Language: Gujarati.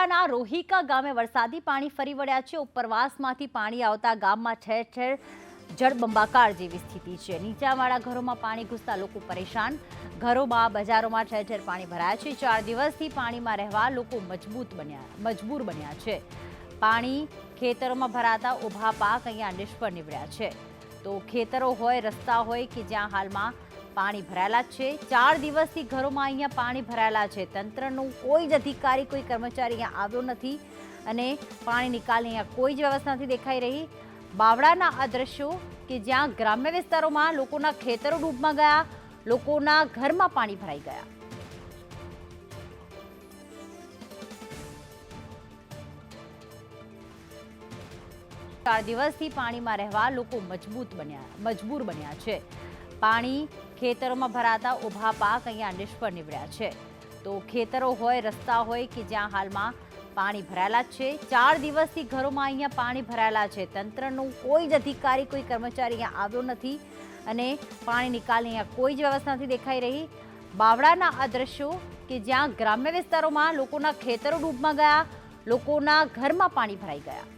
બાવળાના રોહિકા ગામે વરસાદી પાણી ફરી વળ્યા છે. ઉપરવાસમાંથી પાણી આવતા ગામમાં ઠેર ઠેર જળબંબાકાર જેવી સ્થિતિ છે. નીચાણવાળા ઘરોમાં પાણી ઘૂસતા લોકો પરેશાન. ઘરોમાં, બજારોમાં ઠેર ઠેર પાણી ભરાયા છે. ચાર દિવસથી પાણીમાં રહેવા લોકો મજબૂત બન્યા, મજબૂર બન્યા છે. પાણી ખેતરોમાં ભરાતા ઊભા પાક અહીંયા નિષ્ફળ નીવડ્યા છે. તો ખેતરો હોય, રસ્તા હોય કે જ્યાં હાલમાં પાણી ભરાયેલા છે. ચાર દિવસથી ઘરોમાં અહીંયા પાણી ભરાયેલા છે. તંત્રનું કોઈ જ અધિકારી, કોઈ કર્મચારી અહીંયા આવ્યો નથી અને પાણી નિકાલની અહીંયા કોઈ જ વ્યવસ્થા નથી દેખાઈ રહી. બાવળાના આ દ્રશ્યો કે જ્યાં ગ્રામ્ય વિસ્તારોમાં લોકોના ખેતરો ડૂબમાં ગયા, લોકોના ઘરમાં પાણી ભરાઈ ગયા. ચાર દિવસથી પાણીમાં રહેવા લોકો મજબૂત બન્યા, મજબૂર બન્યા છે. પાણી ખેતરોમાં ભરાતા ઊભા પાક અહીંયા નિષ્ફળ નીવડ્યા છે. તો ખેતરો હોય, રસ્તા હોય કે જ્યાં હાલમાં પાણી ભરાયેલા છે. ચાર દિવસથી ઘરોમાં અહીંયા પાણી ભરાયેલા છે. તંત્રનું કોઈ જ અધિકારી, કોઈ કર્મચારી અહીંયા આવ્યો નથી અને પાણી નિકાલની અહીંયા કોઈ જ વ્યવસ્થા નથી દેખાઈ રહી. બાવળાના આ દ્રશ્યો કે જ્યાં ગ્રામ્ય વિસ્તારોમાં લોકોના ખેતરો ડૂબમાં ગયા, લોકોના ઘરમાં પાણી ભરાઈ ગયા.